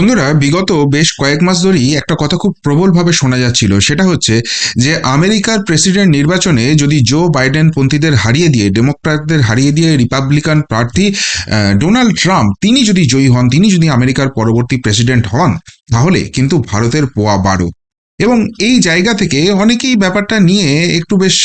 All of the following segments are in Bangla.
বন্ধুরা, বিগত বেশ কয়েক মাস ধরেই একটা কথা খুব প্রবলভাবে শোনা যাচ্ছিল। সেটা হচ্ছে যে, আমেরিকার প্রেসিডেন্ট নির্বাচনে যদি জো বাইডেন পন্থীদের হারিয়ে দিয়ে ডেমোক্র্যাটদের হারিয়ে দিয়ে রিপাবলিকান প্রার্থী ডোনাল্ড ট্রাম্প তিনি যদি জয়ী হন, তিনি যদি আমেরিকার পরবর্তী প্রেসিডেন্ট হন, তাহলে কিন্তু ভারতের পোয়া বারো। এবং এই জায়গা থেকে অনেকেই ব্যাপারটা নিয়ে একটু বেশ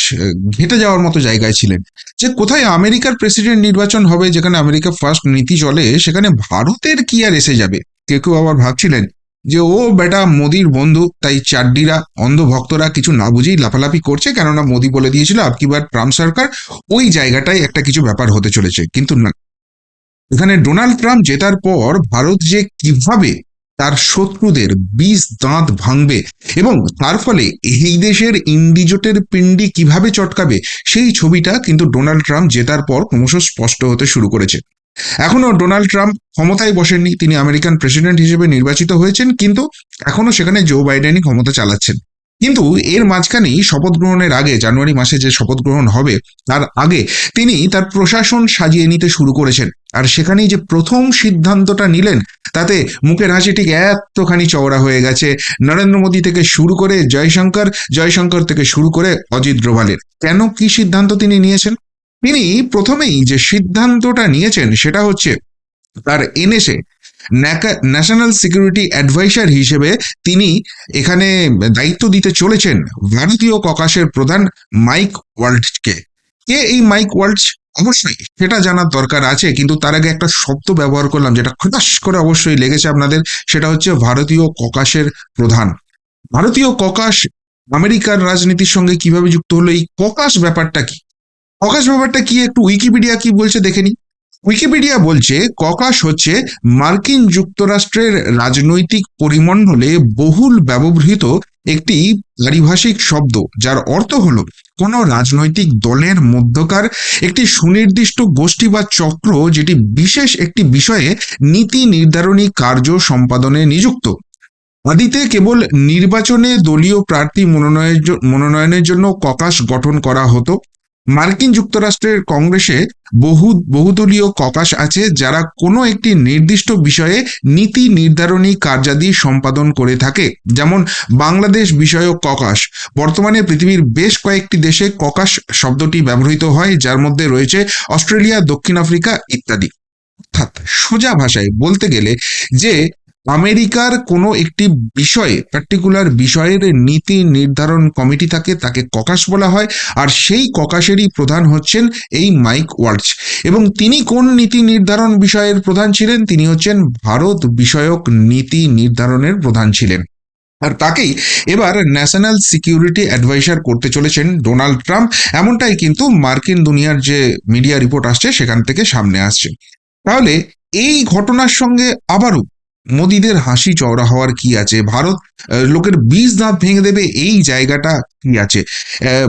ঘেঁটে যাওয়ার মতো জায়গায় ছিলেন। যে, কোথায় আমেরিকার প্রেসিডেন্ট নির্বাচন হবে, যেখানে আমেরিকা ফার্স্ট নীতি চলে, সেখানে ভারতের কি আর এসে যাবে? কেউ কেউ আবার ভাবছিলেন যে, ও বেটা মোদির বন্ধু, তাই চাড্ডিরা অন্ধ ভক্তরা কিছু না বুঝেই লাফালাফি করছে, কেননা মোদি বলে দিয়েছিল আপকিবার ট্রাম্প সরকার ওই জায়গাটায় একটা কিছু ব্যাপার হতে চলেছে। কিন্তু না। এখানে ডোনাল্ড ট্রাম্প জেতার পর ভারত যে কীভাবে তার শত্রুদের বিষ দাঁত ভাঙবে এবং তার ফলে এই দেশের ইন্ডিজোটের পিণ্ডি কীভাবে চটকাবে, সেই ছবিটা কিন্তু ডোনাল্ড ট্রাম্প জেতার পর ক্রমশ স্পষ্ট হতে শুরু করেছে। এখনও ডোনাল্ড ট্রাম্প ক্ষমতায় বসেননি, তিনি আমেরিকান প্রেসিডেন্ট হিসেবে নির্বাচিত হয়েছেন, কিন্তু এখনও সেখানে জো বাইডেনই ক্ষমতা চালাচ্ছেন। কিন্তু এর মাঝখানেই শপথ গ্রহণের আগে, জানুয়ারি মাসে যে শপথ গ্রহণ হবে, তার আগে তিনি তার প্রশাসন সাজিয়ে নিতে শুরু করেছেন। আর সেখানেই যে প্রথম সিদ্ধান্তটা নিলেন, তাতে মুখের হাসি ঠিক এতখানি চওড়া হয়ে গেছে। নরেন্দ্র মোদী থেকে শুরু করে জয়শঙ্কর জয়শঙ্কর থেকে শুরু করে অজিত ডোভালের। কেন কি সিদ্ধান্ত তিনি নিয়েছেন? তিনি প্রথমেই যে সিদ্ধান্তটা নিয়েছেন সেটা হচ্ছে তার এনএসএ ন্যাশনাল সিকিউরিটি অ্যাডভাইসার হিসেবে তিনি এখানে দায়িত্ব দিতে চলেছেন ভারতীয় ককাশের প্রধান মাইক ওয়ার্ল্ডকে কে এই মাইক ওয়ার্ল্ড অবশ্যই সেটা জানার দরকার আছে, কিন্তু তার আগে একটা শব্দ ব্যবহার করলাম যেটা খটাস করে অবশ্যই লেগেছে আপনাদের, সেটা হচ্ছে ভারতীয় ককাশের প্রধান। ভারতীয় ককাশ আমেরিকার রাজনীতির সঙ্গে কীভাবে যুক্ত হলো, এই ককাশ ব্যাপারটা কি? ককাশ ব্যাপারটা কি একটু উইকিপিডিয়া কি বলছে দেখে নি উইকিপিডিয়া বলছে ককাশ হচ্ছে মার্কিন যুক্তরাষ্ট্রের রাজনৈতিক পরিমণ্ডলে বহুল ব্যবহৃত একটি পারিভাষিক শব্দ, যার অর্থ হলো কোনো রাজনৈতিক দলের মধ্যকার একটি সুনির্দিষ্ট গোষ্ঠী বা চক্র যেটি বিশেষ একটি বিষয়ে নীতি নির্ধারণী কার্য সম্পাদনে নিযুক্ত। আদিতে কেবল নির্বাচনে দলীয় প্রার্থী মনোনয়নের মনোনয়নের জন্য ককাশ গঠন করা হতো। মার্কিন যুক্তরাষ্ট্রের কংগ্রেসে বহু বহুদলীয় ককাস আছে যারা কোনো একটি নির্দিষ্ট বিষয়ে নীতি নির্ধারণী কার্যাদি সম্পাদন করে থাকে। যেমন বাংলাদেশ বিষয়ক ককাস বর্তমানে পৃথিবীর বেশ কয়েকটি দেশে ককাস শব্দটি ব্যবহৃত হয়, যার মধ্যে রয়েছে অস্ট্রেলিয়া, দক্ষিণ আফ্রিকা ইত্যাদি। অর্থাৎ সোজা ভাষায় বলতে গেলে যে আমেরিকার কোনো একটি বিষয়ে পার্টিকুলার বিষয়ের নীতি নির্ধারণ কমিটি থাকে, তাকে ককাশ বলা হয়। আর সেই ককাশেরই প্রধান হচ্ছেন এই মাইক ওয়ার্ডস এবং তিনি কোন নীতি নির্ধারণ বিষয়ের প্রধান ছিলেন? তিনি হচ্ছেন ভারত বিষয়ক নীতি নির্ধারণের প্রধান ছিলেন। আর তাকেই এবার ন্যাশনাল সিকিউরিটি অ্যাডভাইসার করতে চলেছেন ডোনাল্ড ট্রাম্প। এমনটাই কিন্তু মার্কিন দুনিয়ার যে মিডিয়া রিপোর্ট আসছে, সেখান থেকে সামনে আসছে। তাহলে এই ঘটনার সঙ্গে আবারও মোদিদের হাসি চওড়া হওয়ার কি আছে? ভারত লোকের বীজ দাঁত ভেঙে দেবে এই জায়গাটা কি আছে?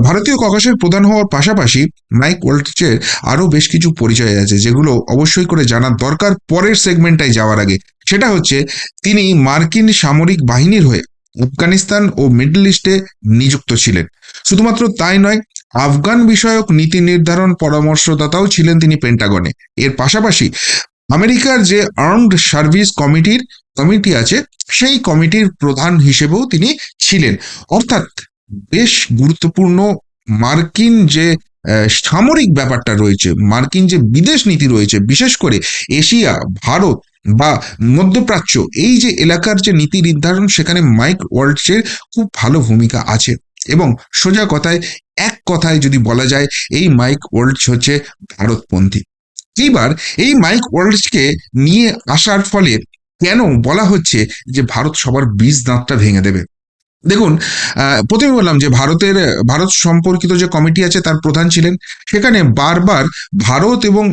ভারতীয় ককাশের প্রধান হওয়ার পাশাপাশি মাইক ওয়াল্টচের আরও বেশ কিছু পরিচয় আছে, যেগুলো অবশ্যই করে জানার দরকার পরের সেগমেন্টটায় যাওয়ার আগে। সেটা হচ্ছে, তিনি মার্কিন সামরিক বাহিনীর হয়ে আফগানিস্তান ও মিডল ইস্টে নিযুক্ত ছিলেন। শুধুমাত্র তাই নয়, আফগান বিষয়ক নীতি নির্ধারণ পরামর্শদাতাও ছিলেন তিনি পেন্টাগনে। এর পাশাপাশি আমেরিকার যে আর্মড সার্ভিস কমিটির কমিটি আছে, সেই কমিটির প্রধান হিসেবেও তিনি ছিলেন। অর্থাৎ বেশ গুরুত্বপূর্ণ মার্কিন যে সামরিক ব্যাপারটা রয়েছে, মার্কিন যে বিদেশ নীতি রয়েছে, বিশেষ করে এশিয়া, ভারত বা মধ্যপ্রাচ্য, এই যে এলাকার যে নীতি নির্ধারণ, সেখানে মাইক ওয়ার্ল্ডসের খুব ভালো ভূমিকা আছে। এবং সোজা কথায়, এক কথায় যদি বলা যায়, এই মাইক ওয়ার্ল্ডস হচ্ছে ভারতপন্থী। এইবার এই মাইক ওয়ার্ল্ডসকে নিয়ে আসার ফলে কেন বলা হচ্ছে যে ভারত সবার বীজ দাঁতটা ভেঙে দেবে? দেখুন প্রথমে বললাম যে ভারতের, ভারত সম্পর্কিত যে কমিটি আছে তার প্রধান ছিলেন। সেখানে বারবার ভারত এবং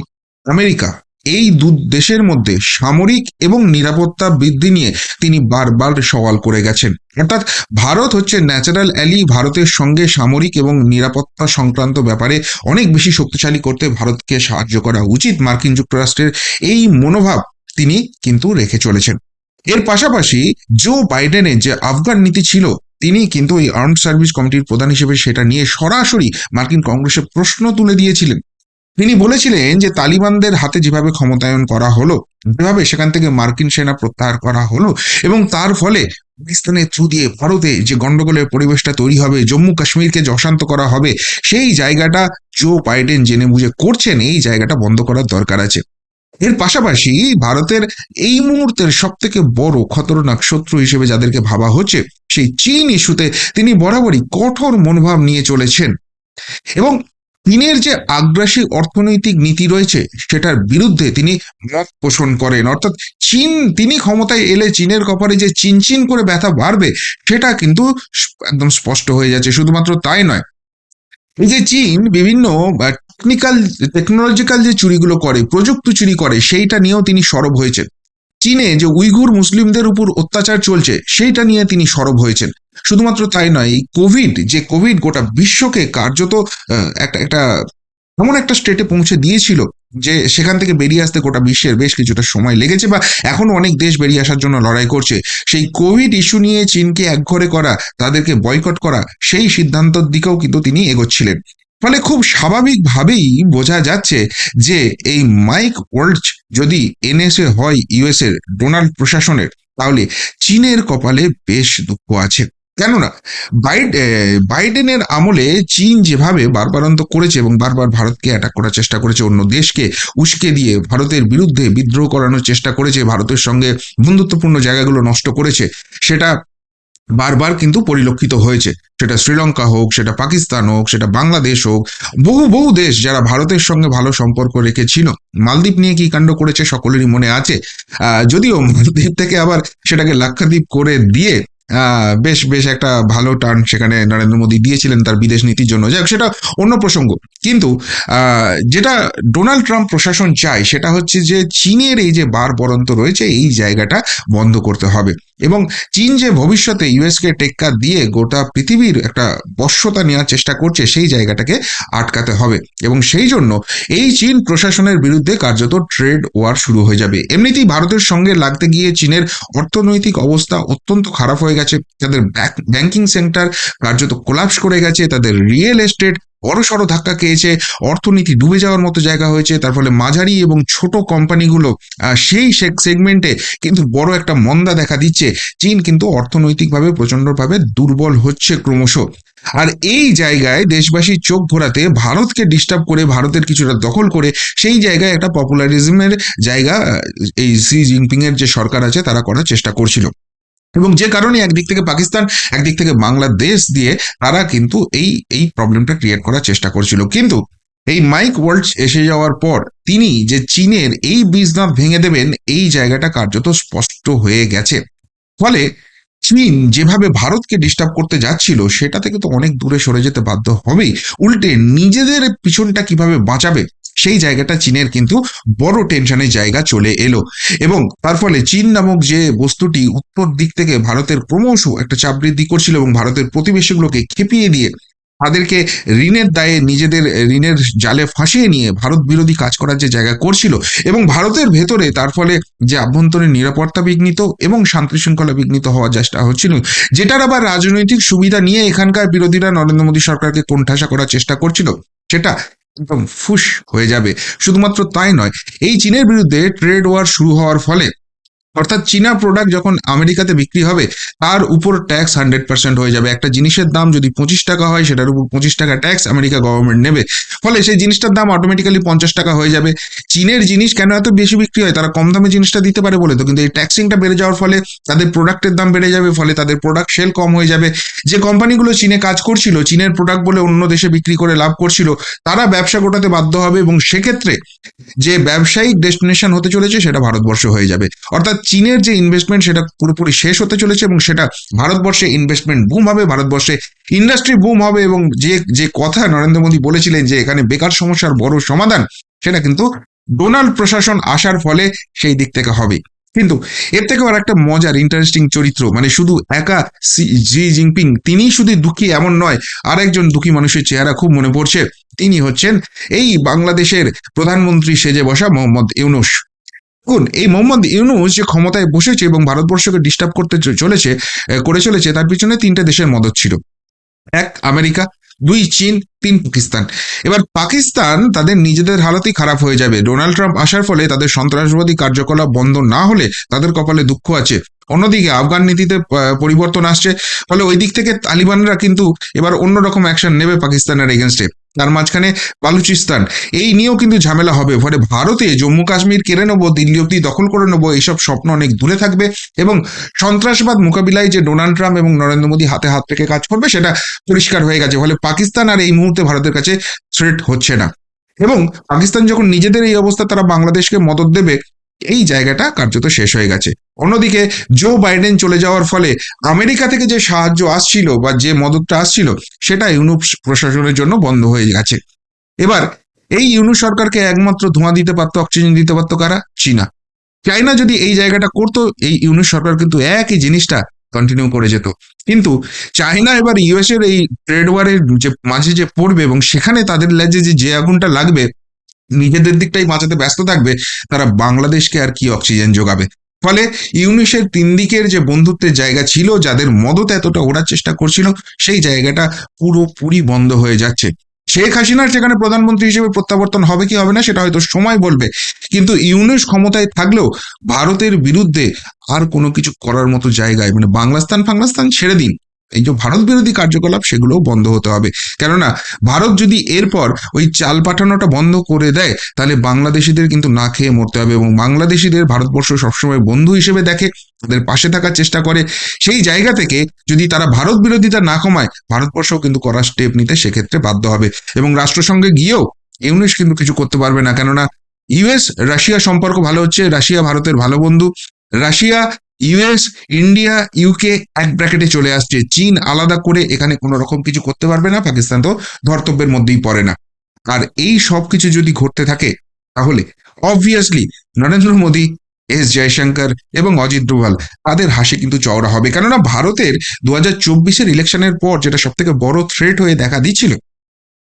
আমেরিকা এই দু দেশের মধ্যে সামরিক এবং নিরাপত্তা বৃদ্ধি নিয়ে তিনি বারবার সওয়াল করে গেছেন। অর্থাৎ ভারত হচ্ছে ন্যাচারাল অ্যালি ভারতের সঙ্গে সামরিক এবং নিরাপত্তা সংক্রান্ত ব্যাপারে অনেক বেশি শক্তিশালী করতে ভারতকে সাহায্য করা উচিত মার্কিন যুক্তরাষ্ট্রের এই মনোভাব তিনি কিন্তু রেখে চলেছেন। এর পাশাপাশি জো বাইডেনের যে আফগান নীতি ছিল, তিনি কিন্তু এই আর্মড সার্ভিস কমিটির প্রধান হিসেবে সেটা নিয়ে সরাসরি মার্কিন কংগ্রেসে প্রশ্ন তুলে দিয়েছিলেন। তিনি বলেছিলেন যে তালিবানদের হাতে যেভাবে ক্ষমতায়ন করা হলো, যেভাবে সেখান থেকে মার্কিন সেনা প্রত্যাহার করা হলো এবং তার ফলে পাকিস্তানের থ্রু দিয়ে ভারতে যে গন্ডগোলের পরিবেশটা তৈরি হবে, জম্মু কাশ্মীরকে যে অশান্ত করা হবে, সেই জায়গাটা জো বাইডেন জেনে বুঝে করছেন, এই জায়গাটা বন্ধ করার দরকার আছে। এর পাশাপাশি ভারতের এই মুহূর্তের সব থেকে বড় খতরনাক শত্রু হিসেবে যাদেরকে ভাবা হচ্ছে, সেই চীন ইস্যুতে তিনি বরাবরই কঠোর মনোভাব নিয়ে চলেছেন। এবং চীনের যে আগ্রাসী অর্থনৈতিক নীতি রয়েছে, সেটার বিরুদ্ধে তিনি মত পোষণ করেন। অর্থাৎ চীন, তিনি ক্ষমতায় এলে চীনের কপারে যে চিনচিন করে ব্যথা বাড়বে, সেটা কিন্তু একদম স্পষ্ট হয়ে যাচ্ছে। শুধুমাত্র তাই নয়, এই যে চীন বিভিন্ন টেকনিক্যাল টেকনোলজিক্যাল যে চুরিগুলো করে, প্রযুক্তি চুরি করে, সেইটা নিয়েও তিনি সরব হয়েছেন। চীনে যে উইঘুর মুসলিমদের উপর অত্যাচার চলছে, সেইটা নিয়ে তিনি সরব হয়েছেন। শুধুমাত্র তাই নয় কোভিড যে কোভিড গোটা বিশ্বকে কার্যত একটা একটা এমন একটা স্টেটে পৌঁছে দিয়েছিল যে সেখান থেকে বেরিয়ে আসতে গোটা বিশ্বের বেশ কিছুটা সময় লেগেছে বা এখনও অনেক দেশ বেরিয়ে আসার জন্য লড়াই করছে। সেই কোভিড ইস্যু নিয়ে চীনকে একঘরে করা, তাদেরকে বয়কট করা, সেই সিদ্ধান্তের দিকেও কিন্তু তিনি এগোচ্ছিলেন। ফলে খুব স্বাভাবিকভাবেই বোঝা যাচ্ছে যে এই মাইক ওয়ার্ল্ড যদি এনএসএ হয় ইউএস এর ডোনাল্ড প্রশাসনের, তাহলে চীনের কপালে বেশ দুঃখ আছে। কেননা, বাইড- বাইডেনের আমলে চীন যেভাবে বারবারন্ত করেছে এবং বারবার ভারতকে অ্যাটাক করার চেষ্টা করেছে, অন্য দেশকে উস্কে দিয়ে ভারতের বিরুদ্ধে বিদ্রোহ করানোর চেষ্টা করেছে, ভারতের সঙ্গে বন্ধুত্বপূর্ণ জায়গাগুলো নষ্ট করেছে, সেটা বারবার কিন্তু পরিলক্ষিত হয়েছে। সেটা শ্রীলঙ্কা হোক, সেটা পাকিস্তান হোক, সেটা বাংলাদেশ হোক, বহু বহু দেশ যারা ভারতের সঙ্গে ভালো সম্পর্ক রেখেছিল। মালদ্বীপ নিয়ে কি কাণ্ড করেছে সকলেরই মনে আছে। যদিও মালদ্বীপ থেকে আবার সেটাকে লাক্ষাদ্বীপ করে দিয়ে বেশ বেশ একটা ভালো টার্ন সেখানে নরেন্দ্র মোদী দিয়েছিলেন তার বিদেশ নীতির জন্য। যাই সেটা অন্য প্রসঙ্গ। কিন্তু যেটা ডোনাল্ড ট্রাম্প প্রশাসন চায়, সেটা হচ্ছে যে চীনের এই যে বার বরন্ত রয়েছে, এই জায়গাটা বন্ধ করতে হবে। এবং চীন যে ভবিষ্যতে ইউএসকে টেক্কা দিয়ে গোটা পৃথিবীর একটা বশ্যতা নেওয়ার চেষ্টা করছে, সেই জায়গাটাকে আটকাতে হবে। এবং সেই জন্য এই চীন প্রশাসনের বিরুদ্ধে কার্যত ট্রেড ওয়ার শুরু হয়ে যাবে। এমনিতেই ভারতের সঙ্গে লাগতে গিয়ে চীনের অর্থনৈতিক অবস্থা অত্যন্ত খারাপ হয়ে গেছে। তাদের ব্যাংকিং সেন্টার কার্যত কোলাপস করে গেছে। তাদের রিয়েল এস্টেট বড়সড় ধাক্কা খেয়েছে, অর্থনীতি ডুবে যাওয়ার মতো জায়গা হয়েছে, তার ফলে মাঝারি এবং ছোট কোম্পানিগুলো সেই সেগমেন্টে কিন্তু বড় একটা মন্দা দেখা দিচ্ছে। চীন কিন্তু অর্থনৈতিকভাবে প্রচণ্ডভাবে দুর্বল হচ্ছে ক্রমশ। আর এই জায়গায় দেশবাসীর চোখ ঘোরাতে ভারতকে ডিস্টার্ব করে, ভারতের কিছুটা দখল করে, সেই জায়গায় একটা পপুলারিজমের জায়গা এই সি জিনপিংয়ের যে সরকার আছে, তারা করার চেষ্টা করছিল। এবং যে কারণে একদিক থেকে পাকিস্তান, একদিক থেকে বাংলাদেশ দিয়ে তারা কিন্তু এই এই প্রবলেমটা ক্রিয়েট করার চেষ্টা করছিল। কিন্তু এই মাইক ওয়ার্ল্ড এসে যাওয়ার পর তিনি যে চীনের এই বীজদাঁত ভেঙে দেবেন, এই জায়গাটা কার্যত স্পষ্ট হয়ে গেছে। ফলে চীন যেভাবে ভারতকে ডিস্টার্ব করতে যাচ্ছিল, সেটা থেকে তো অনেক দূরে সরে যেতে বাধ্য হবেই। উল্টে নিজেদের পিছনটা কীভাবে বাঁচাবে, সেই জায়গাটা চীনের কিন্তু বড় টেনশনের জায়গা চলে এলো। এবং তার ফলে চীন নামক যে বস্তুটি উত্তর দিক থেকে ভারতের ক্রমশ একটা চাপ বৃদ্ধি করছিল এবং ভারতের প্রতিবেশীগুলোকে খেপিয়ে দিয়ে তাদেরকে ঋণের দায়ে নিজেদের ঋণের জালে ফাঁসিয়ে নিয়ে ভারত বিরোধী কাজ করার যে জায়গা করছিল এবং ভারতের ভেতরে তার ফলে যে আভ্যন্তরীণ নিরাপত্তা বিঘ্নিত এবং শান্তি শৃঙ্খলা বিঘ্নিত হওয়ার চেষ্টা হচ্ছিল, যেটার আবার রাজনৈতিক সুবিধা নিয়ে এখানকার বিরোধীরা নরেন্দ্র মোদী সরকারকে কোণঠাসা করার চেষ্টা করছিল, সেটা একদম ফুস হয়ে যাবে। শুধুমাত্র তাই নয়, এই চীনের বিরুদ্ধে ট্রেড ওয়ার শুরু হওয়ার ফলে অর্থাৎ চীনা প্রোডাক্ট যখন আমেরিকাতে বিক্রি হবে, তার উপর ট্যাক্স হান্ড্রেড পার্সেন্ট হয়ে যাবে। একটা জিনিসের দাম যদি পঁচিশ টাকা হয়, সেটার উপর পঁচিশ টাকা ট্যাক্স আমেরিকা গভর্নমেন্ট নেবে। ফলে সেই জিনিসটার দাম অটোমেটিক্যালি পঞ্চাশ টাকা হয়ে যাবে। চীনের জিনিস কেন এত বেশি বিক্রি হয়? তারা কম দামে জিনিসটা দিতে পারে বলে তো। কিন্তু এই ট্যাক্সিংটা বেড়ে যাওয়ার ফলে তাদের প্রোডাক্টের দাম বেড়ে যাবে, ফলে তাদের প্রোডাক্ট সেল কম হয়ে যাবে। যে কোম্পানিগুলো চীনে কাজ করছিল, চীনের প্রোডাক্ট বলে অন্য দেশে বিক্রি করে লাভ করছিল, তারা ব্যবসা গোটাতে বাধ্য হবে এবং সেক্ষেত্রে যে ব্যবসায়িক ডেস্টিনেশন হতে চলেছে, সেটা ভারতবর্ষ হয়ে যাবে। অর্থাৎ চীনের যে ইনভেস্টমেন্ট সেটা পুরোপুরি শেষ হতে চলেছে এবং সেটা ভারতবর্ষে ইনভেস্টমেন্ট বুম হবে, ভারতবর্ষে ইন্ডাস্ট্রি বুম হবে এবং যে যে কথা নরেন্দ্র মোদী বলেছিলেন যে এখানে বেকার সমস্যার বড় সমাধান, সেটা কিন্তু ডোনাল্ড প্রশাসন আসার ফলে সেই দিক থেকে হবে। কিন্তু এর থেকেও আর একটা মজার ইন্টারেস্টিং চরিত্র মানে শুধু একা জি জিনপিং তিনিই শুধু দুঃখী এমন নয় আর একজন দুঃখী মানুষের চেহারা খুব মনে পড়ছে। তিনি হচ্ছেন এই বাংলাদেশের প্রধানমন্ত্রী সেজে বসা মোহাম্মদ ইউনুস। দেখুন, এই মোহাম্মদ ইউনুস যে ক্ষমতায় বসেছে এবং ভারতবর্ষকে ডিস্টার্ব করতে চলেছে করে চলেছে, তার পিছনে তিনটে দেশের মদত ছিল। এক, আমেরিকা, দুই, চীন, তিন, পাকিস্তান। এবার পাকিস্তান তাদের নিজেদের হালতই খারাপ হয়ে যাবে। ডোনাল্ড ট্রাম্প আসার ফলে তাদের সন্ত্রাসবাদী কার্যকলাপ বন্ধ না হলে তাদের কপালে দুঃখ আছে। অন্যদিকে আফগান নীতিতে পরিবর্তন আসছে। ফলে ওই দিক থেকে তালিবানরা কিন্তু এবার অন্যরকম অ্যাকশন নেবে পাকিস্তানের এগেনস্টে তার মাঝখানে বালুচিস্তান। এই নিয়েও কিন্তু ঝামেলা হবে। ফলে ভারতে জম্মু কাশ্মীর কেড়ে নেব, দিল্লি অব্দি দখল করে নেব এইসব স্বপ্ন অনেক দূরে থাকবে এবং সন্ত্রাসবাদ মোকাবিলায় যে ডোনাল্ড ট্রাম্প এবং নরেন্দ্র মোদী হাতে হাত রেখে কাজ করবে, সেটা পরিষ্কার হয়ে গেছে। ফলে পাকিস্তান আর এই মুহূর্তে ভারতের কাছে থ্রেট হচ্ছে না। এবং পাকিস্তান যখন নিজেদের এই অবস্থা, তারা বাংলাদেশকে মদত দেবে এই জায়গাটা কার্যত শেষ হয়ে গেছে। অন্যদিকে জো বাইডেন চলে যাওয়ার ফলে আমেরিকা থেকে যে সাহায্য আসছিল বা যে মদতটা আসছিল, সেটা ইউনুপ প্রশাসনের জন্য বন্ধ হয়ে গেছে। এবার, এই ইউনু সরকারকে একমাত্র ধোঁয়া দিতে পারতো, অক্সিজেন দিতে পারতো কারা? চীনা। চাইনা যদি এই জায়গাটা করতো, এই ইউনুস সরকার কিন্তু একই জিনিসটা কন্টিনিউ করে যেত। কিন্তু চায়না এবার ইউএস এর এই ট্রেড ওয়ারের যে মাঝে যে পড়বে এবং সেখানে তাদের লেজে যে যে আগুনটা লাগবে নিজেদের দিকটাই বাঁচাতে ব্যস্ত থাকবে, তারা বাংলাদেশকে আর কি অক্সিজেন যোগাবে। ফলে ইউনিসের তিন দিকের যে বন্ধুত্বের জায়গা ছিল, যাদের মদত এতটা ওড়ার চেষ্টা করছিল, সেই জায়গাটা পুরোপুরি বন্ধ হয়ে যাচ্ছে। শেখ হাসিনার সেখানে প্রধানমন্ত্রী হিসেবে প্রত্যাবর্তন হবে কি হবে না, সেটা হয়তো সময় বলবে। কিন্তু ইউনুস ক্ষমতায় থাকলেও ভারতের বিরুদ্ধে আর কোনো কিছু করার মতো জায়গায় মানে বাংলাস্তান ফাংলাস্তান ছেড়ে দিন। এই যে ভারত বিরোধী কার্যকলাপ, সেগুলোও বন্ধ হতে হবে। কেননা, ভারত যদি এরপর ওই চাল পাঠানোটা বন্ধ করে দেয়, তাহলে বাংলাদেশিদের কিন্তু না খেয়ে মরতে হবে এবং বাংলাদেশিদের ভারতবর্ষ সবসময় বন্ধু হিসেবে দেখে, তাদের পাশে থাকার চেষ্টা করে। সেই জায়গা থেকে যদি তারা ভারত বিরোধিতা না কমায়, ভারতবর্ষও কিন্তু করার স্টেপ নিতে সেক্ষেত্রে বাধ্য হবে। এবং রাষ্ট্রসংঘে গিয়েও ইউনিস কিন্তু কিছু করতে পারবে না। কেননা, ইউএস, রাশিয়া সম্পর্ক ভালো হচ্ছে। রাশিয়া ভারতের ভালো বন্ধু। রাশিয়া ইউএস ইন্ডিয়া ইউকে এক ব্র্যাকেটে চলে আসছে। চীন আলাদা করে এখানে কোনো রকম কিছু করতে পারবে না, পাকিস্তান তো ধর্তব্যের মধ্যেই পড়ে না। আর এই সব কিছু যদি ঘটতে থাকে, তাহলে অবভিয়াসলি নরেন্দ্র মোদী, এস জয়শঙ্কর এবং অজিত ডোভাল, তাদের হাসি কিন্তু চওড়া হবে। কেননা ভারতের দু হাজার চব্বিশের ইলেকশনের পর যেটা সব থেকে বড় থ্রেট হয়ে দেখা দিচ্ছিল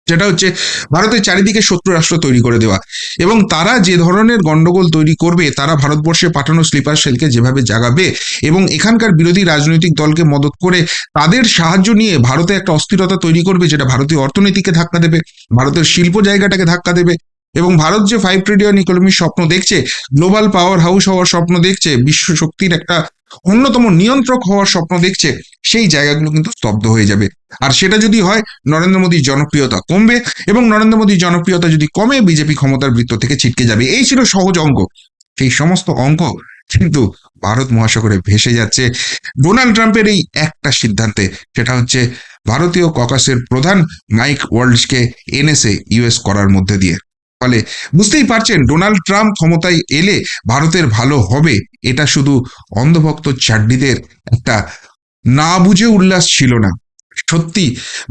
যেটা হচ্ছে ভারতের চারিদিকে শত্রু রাষ্ট্র তৈরি করে দেওয়া। এবং তারা যে ধরনের গন্ডগোল তৈরি করবে, তারা ভারতবর্ষে পাঠানো স্লিপার সেলকে যেভাবে জাগাবে এবং এখানকার বিরোধী রাজনৈতিক দলকে মদত করে তাদের সাহায্য নিয়ে ভারতে একটা অস্থিরতা তৈরি করবে, যেটা ভারতীয় অর্থনীতিকে ধাক্কা দেবে, ভারতের শিল্প জায়গাটাকে ধাক্কা দেবে এবং ভারত যে ফাইভ ট্রিলিয়ন ইকোনমির স্বপ্ন দেখছে গ্লোবাল পাওয়ার হাউস হওয়ার স্বপ্ন দেখছে, বিশ্ব শক্তির একটা অন্যতম নিয়ন্ত্রক হওয়ার স্বপ্ন দেখছে, সেই জায়গাগুলো কিন্তু স্তব্ধ হয়ে যাবে। আর সেটা যদি হয়, নরেন্দ্র মোদীর জনপ্রিয়তা কমবে এবং নরেন্দ্র মোদীর জনপ্রিয়তা যদি কমে, বিজেপি ক্ষমতার বৃত্ত থেকে ছিটকে যাবে। এই ছিল সহজ অঙ্ক। সেই সমস্ত অঙ্ক কিন্তু ভারত মহাসাগরে ভেসে যাচ্ছে। ডোনাল্ড ট্রাম্পের এই একটা সিদ্ধান্তে, সেটা হচ্ছে ভারতীয় ককাসের প্রধান মাইক ওয়ার্ল্ডসকে এনএসএ ইউএস করার মধ্যে দিয়ে। ফলে। বুঝতেই পারছেন, ডোনাল্ড ট্রাম্প ক্ষমতায় এলে ভারতের ভালো হবে, এটা শুধু অন্ধভক্ত চাড্ডিদের একটা না বুঝে উল্লাস ছিল না। সত্যি,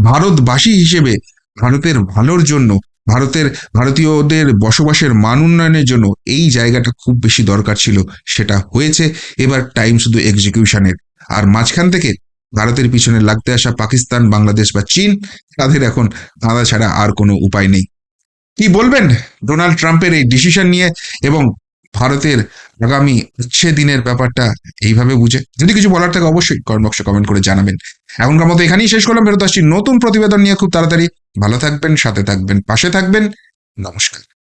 ভারতবাসী হিসেবে ভারতের ভালোর জন্য, ভারতের ভারতীয়দের বসবাসের মান উন্নয়নের জন্য এই জায়গাটা খুব বেশি দরকার ছিল, সেটা হয়েছে। এবার টাইম শুধু এক্সিকিউশনের। আর মাঝখান থেকে ভারতের পিছনে লাগতে আসা পাকিস্তান, বাংলাদেশ বা চীন, তাদের এখন কাঁদা ছাড়া আর কোনো উপায় নেই। কি বলবেন? ডোনাল্ড ট্রাম্পের এই ডিসিশন নিয়ে এবং ভারতের আগামী উচ্ছে দিনের ব্যাপারটা এইভাবে বুঝে। যদি কিছু বলার থাকে অবশ্যই কমেন্ট বক্সে কমেন্ট করে জানাবেন। এখনকার মতো এখানেই শেষ করলাম। ফেরত আসছি নতুন প্রতিবেদন নিয়ে খুব তাড়াতাড়ি। ভালো থাকবেন, সাথে থাকবেন, পাশে থাকবেন। নমস্কার।